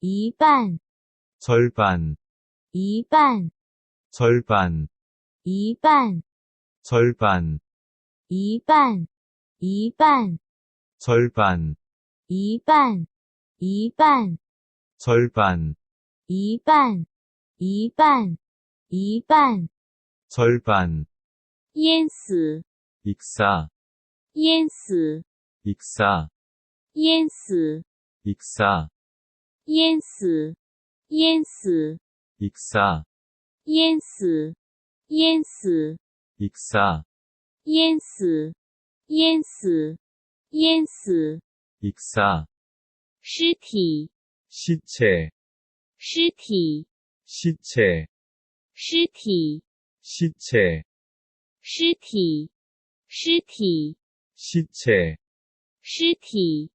一半， 절반, 一半， 절반, 一半， 절반, 一半，一半， 절반, 一半，一半， 절반, 一半，一半，一半， 절반, 淹死， 익사, 淹死， 익사, 淹死， 익사, 淹死，淹死， 익사, 淹死，淹死， 익사, 淹死，淹死，淹死， 익사, 尸体， 시체, 尸体， 시체, 尸体， 시체, 尸体，尸体， 시체, 尸体，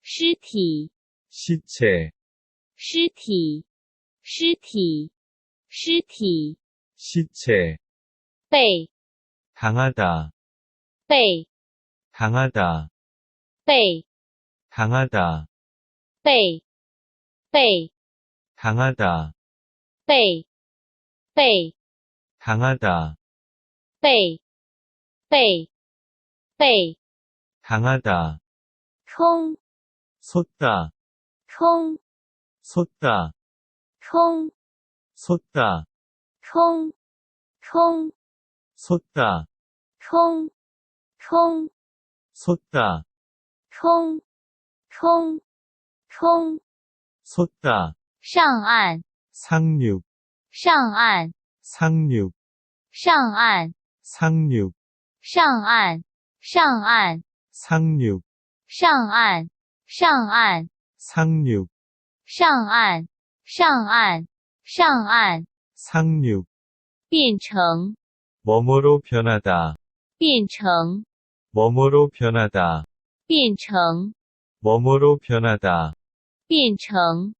尸体， 시체, 尸体，尸体，尸体， 시체, 被， 당하다, 被， 당하다, 被， 당하다, 被，被， 당하다, 被，被， 당하다, 被，被，被， 당하다, 冲， 솟다, 冲， 솟다, 冲， 솟다, 冲，冲， 솟다, 冲，冲， 솟다, 冲，冲，冲， 솟다, 上岸， 상륙, 上岸， 상륙, 上岸， 상륙, 上岸，上岸， 상륙, 上岸，上岸， 상륙, 上岸，上岸，上岸， 상륙, 变成， 뭐뭐로 변하다, 变成， 뭐뭐로 변하다, 变成， 뭐뭐로 변하다, 变成，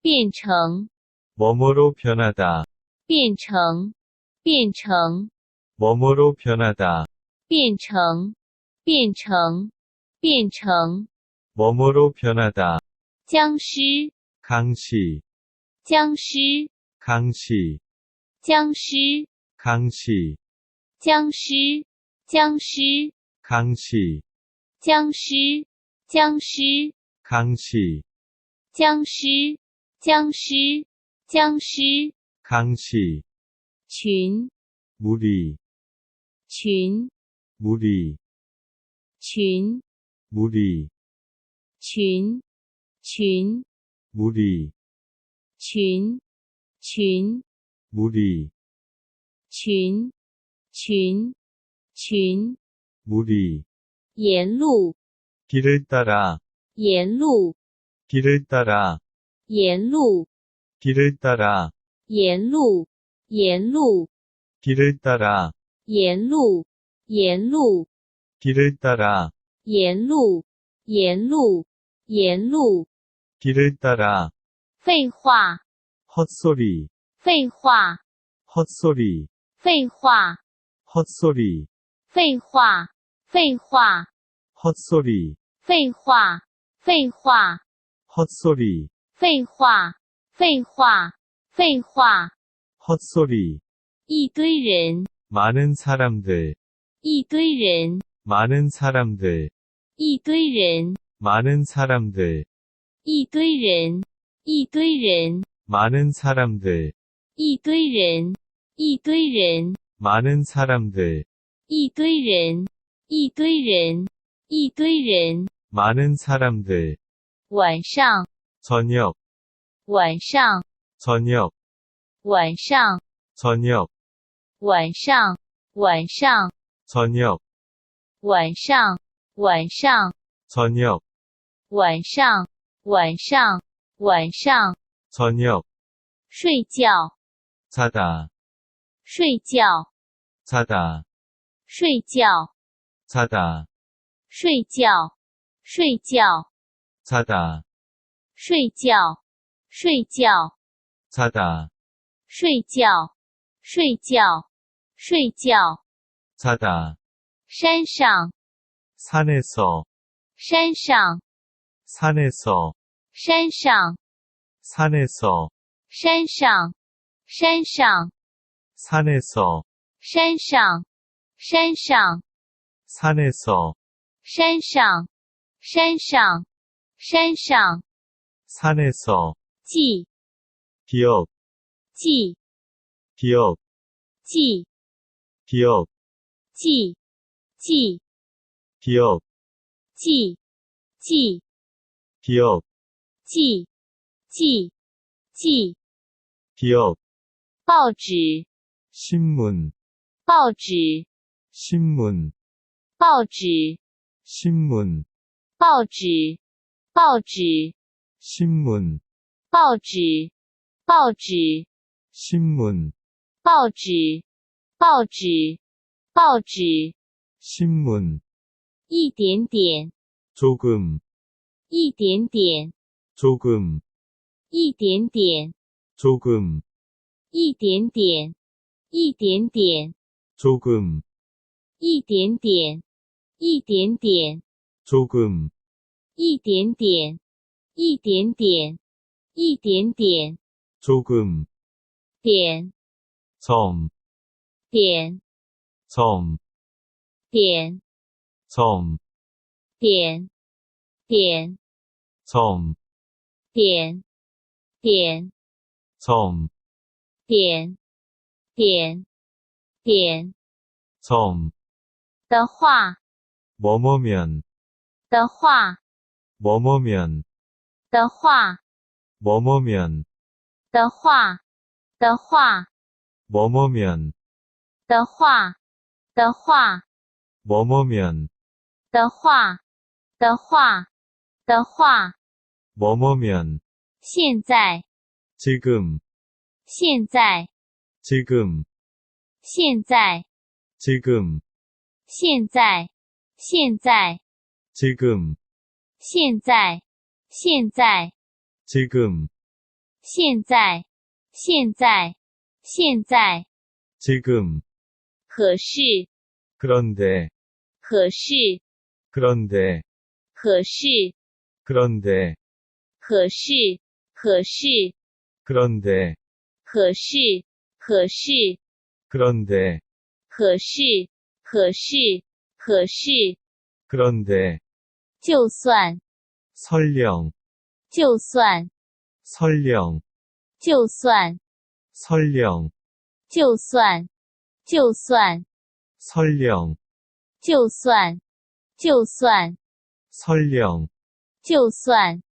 变成， 뭐뭐로 변하다, 变成，变成， 뭐뭐로 변하다, 变成，变成，变成， 뭐뭐로 변하다, 僵尸， 강시, 僵尸， 강시, 僵尸， 강시, 僵尸，僵尸， 강시, 僵尸，僵尸， 강시, 僵尸，僵尸，僵尸， 강시, 群， 무리, 群， 무리, 群， 무리, 群，群， 무리, 群，群， 무리, 群，群，群， 무리, 沿路， 길을 따라, 沿路， 길을 따라, 沿路， 길을 따라, 沿路，沿路， 길을 따라, 沿路，沿路， 길을 따라, 沿路，沿路，沿路。 길을 따라, 废话， 헛소리, 废话， 헛소리, 废话， 헛소리, 废话，废话， 헛소리, 废话，废话， 헛소리, 废话，废话，废话。 헛소리, 一堆人， 많은 사람들, 一堆人， 많은 사람들, 一堆人， 많은 사람들, 一堆人，一堆人， 많은 사람들, 一堆人，一堆人， 많은 사람들, 一堆人，一堆人，一堆人。 많은 사람들, 晚上， 저녁, 晚上， 저녁, 晚上， 저녁, 晚上，晚上， 저녁, 晚上，晚上， 저녁, 晚上， 晚上，晚上， 저녁, 睡觉， 자다, 睡觉， 자다, 睡觉， 자다, 睡觉，睡觉， 자다, 睡觉，睡觉， 자다, 睡觉，睡觉，睡觉。 자다, 山上， 산에서, 山上， 산에서, 山上， 산에서, 山上，山上， 산에서, 山上，山上， 산에서, 山上，山上，山上， 산에서, 记 기억, 记 기억, 记 기억, 记记 기억, 记记 기억, 记记记 기억, 报纸 신문, 报纸 신문, 报纸 신문, 报纸报纸 신문, 报纸报纸 신문, 报纸报纸报纸 신문, 一点点 조금, 一点点 조금, 一点点 조금, 一点点一点点 조금, 一点点一点点 조금, 一点点一点点一点点 조금, 点 점, 点 점, 点 점, 点点 점, 点点 점, 点点点 점, 的话 뭐뭐면, 的话 뭐뭐면, 的话 뭐뭐면, 的话的话 뭐뭐면, 的话的话 뭐뭐면, 的话的话的话 뭐뭐면, 现在 지금, 现在 지금, 现在 지금, 现在现在 지금, 现在现在 지금, 现在现在现在 지금, 可是 그런데, 可是 그런데, 可是 그런데, 可是可是 그런데, 可是可是 그런데, 可是可是可是 그런데, 就算 설령, 就算 설령, 就算 설령, 就算就算 설령, 就算就算 설령, 就算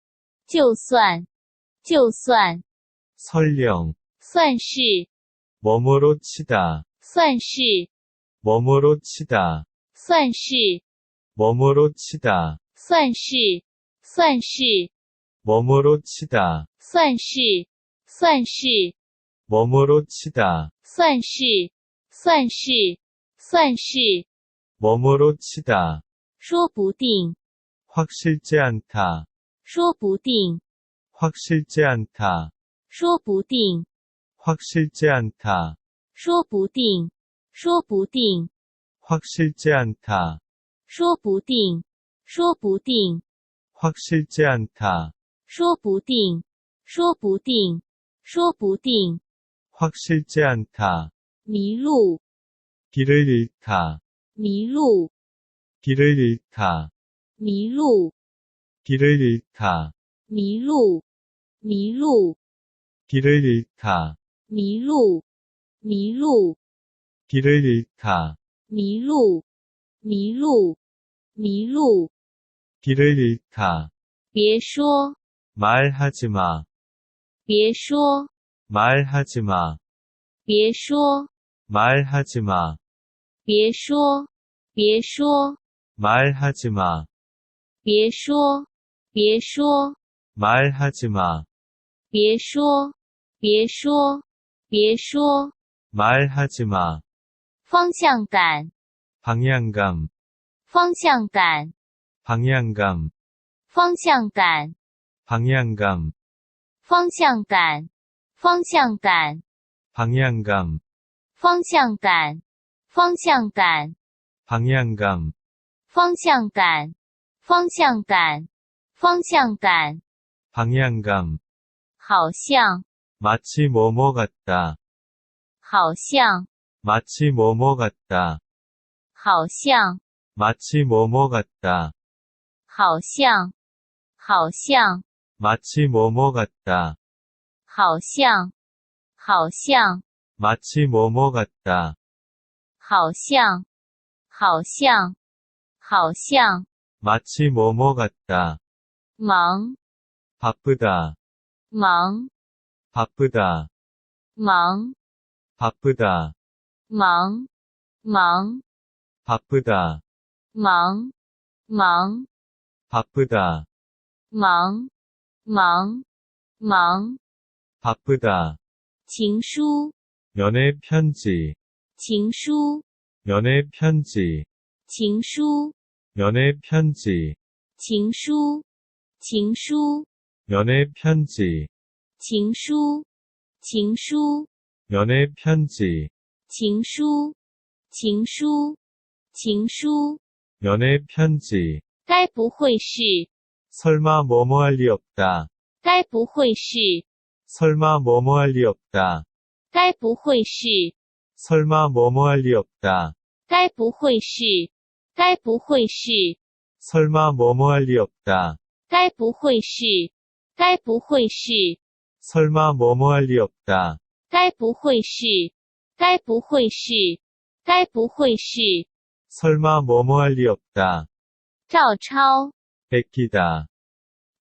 就算就算 설령, 算是 뭐뭐로 치다, 算是 뭐뭐로 치다, 算是 뭐뭐로 치다, 算是算是 뭐뭐로 치다, 算是算是 뭐뭐로 치다, 算是算是算是 뭐뭐로 치다, 说不定 확실치 않다, 说不定 확실치 않다, 说不定 확실치 않다, 说不定说不定 확실치 않다, 说不定说不定 확실치 않다, 说不定说不定说不定 확실치 않다, 迷路 길을 잃다, 迷路 길을 잃다, 迷路 길을 잃다, 迷路迷路 길을 잃다, 迷路迷路 길을 잃다, 迷路迷路迷路 길을 잃다, 别说 말하지 마, 别说 말하지 마, 别说 말하지 마, 别说别说 말하지 마, 别说 别说 말하지 마, 别说别说别说 말하지 마, 方向感 방향감, 方向感 방향감, 方向感 방향감, 方向感方向感 방향감, 方向感方向感 방향감, 方向感方向感 方向感 방향감, 好像， 마치 뭐뭐 같다, 好像， 마치 뭐뭐 같다, 好像， 마치 뭐뭐 같다, 好像，好像， 마치 뭐뭐 같다, 好像，好像， 마치 뭐뭐 같다, 好像，好像，好像， 마치 뭐뭐 같다, 忙， 바쁘다, 忙， 바쁘다, 忙， 바쁘다, 忙，忙， 바쁘다, 忙，忙， 바쁘다, 忙，忙，忙， 바쁘다. 情书， 연애 편지, 情书， 연애 편지, 情书， 연애 편지, 情书， 情书， 연애 편지, 情书，情书， 연애 편지, 情书，情书，情书， 연애 편지. 该不会是， 설마 뭐뭐 할 리 없다. 该不会是， 설마 뭐뭐 할 리 없다. 该不会是， 설마 뭐뭐 할 리 없다. 该不会是，该不会是， 설마 뭐뭐 할 리 없다. 该不会是，该不会是， 설마 뭐뭐 할 리 없다. 该不会是，该不会是，该不会是， 설마 뭐뭐 할 리 없다. 照抄， 베끼다,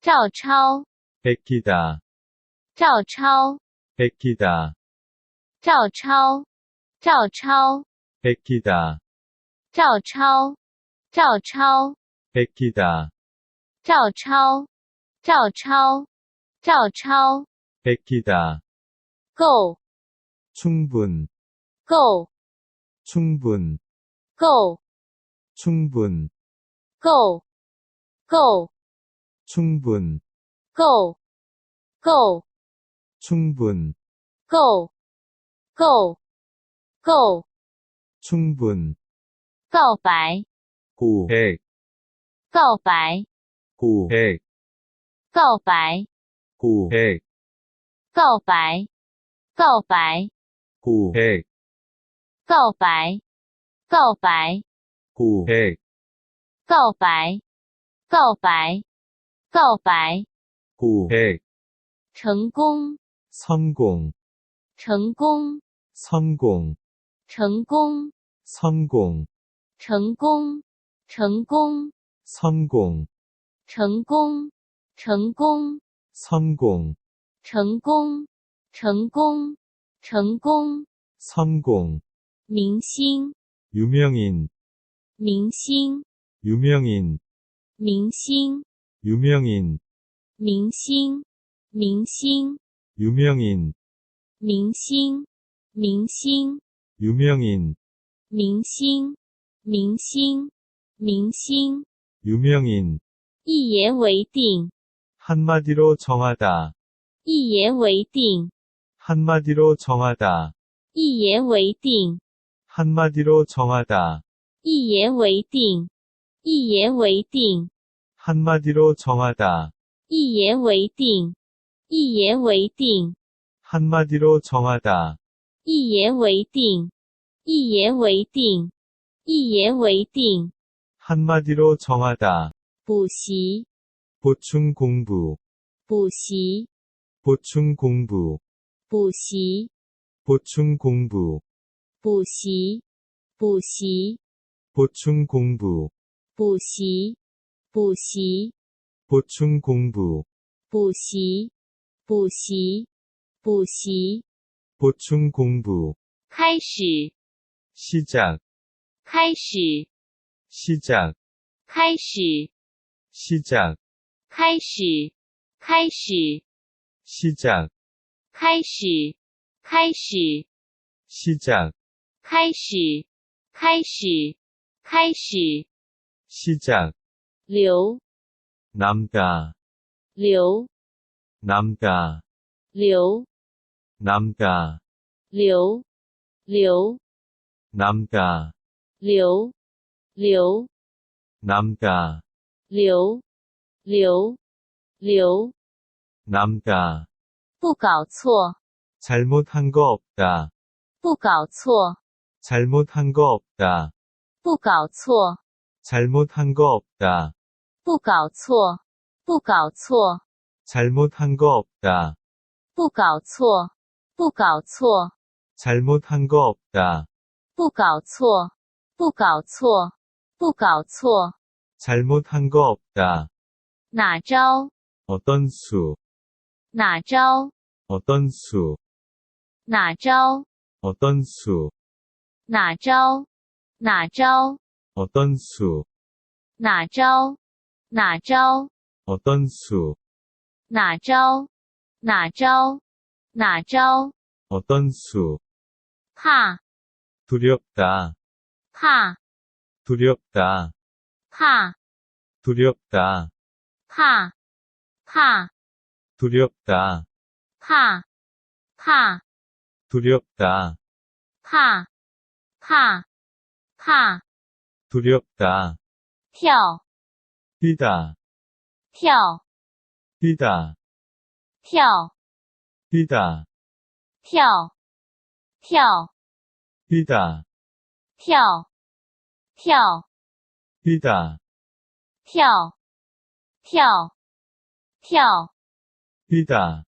照抄， 베끼다, 照抄， 베끼다, 照抄，照抄， 베끼다, 照抄，照抄， 베끼다, 照抄，照抄，照抄， 베끼다. 够， 충분, 够， 충분, 够， 충분, 够，够， 충분, 够，够， 충분, 够，够，够， 충분. 告白， 고백, 告白， 虎嘿，告白，虎嘿，告白，告白，虎嘿，告白，告白，虎嘿，告白，告白，告白，虎嘿，成功，成功，成功，成功，成功，成功，成功，成功，成功。成功 성공, 成功，成功，成功， 성공. 明星， 유명인, 明星， 유명인, 明星， 유명인, 明星，明星， 유명인, 明星，明星， 유명인, 明星，明星，明星， 유명인. 一言为定， 한마디로 정하다, 一言为定， 한마디로 정하다, 一言为定， 한마디로 정하다, 一言为定，一言为定， 한마디로 정하다, 一言为定，一言为定， 한마디로 정하다, 一言为定，一言为定，一言为定， 한마디로 정하다. 补习， 보충 공부, 补习， 보충 공부, 补习， 보충 공부, 补习，补习， 보충 공부, 补习，补习， 보충 공부, 补习，补习，补习， 보충 공부. 开始， 시작, 开始， 시작, 开始， 시작, 开始，开始， 시작, 开始，开始， 시작, 开始，开始，开始， 시작. 留， 남다, 留， 남다, 留， 남다, 留，留， 남다, 留，留， 남다, 留，留，留， 남다, 不搞错， 잘못한 거 없다. 不搞错， 잘못한 거 없다. 不搞错， 잘못한 거 없다. 不搞错，不搞错， 잘못한 거 없다. 不搞错，不搞错， 잘못한 거 없다. 不搞错，不搞错，不搞错， 잘못한 거 없다. 哪招？ 어떤 수, 哪招？ 어떤 수, 哪招？ 어떤 수, 哪招？哪招？ 어떤 수, 哪招？哪招？ 어떤 수, 哪招？哪招？哪招？ 어떤 수, 怕 두렵다, 怕 두렵다, 怕 두렵다, 怕怕 두렵다, 怕怕 두렵다, 怕怕怕 두렵다, 跳 뛰다, 跳 뛰다, 跳 뛰다, 跳跳 뛰다, 跳跳 pizza 跳跳跳 pizza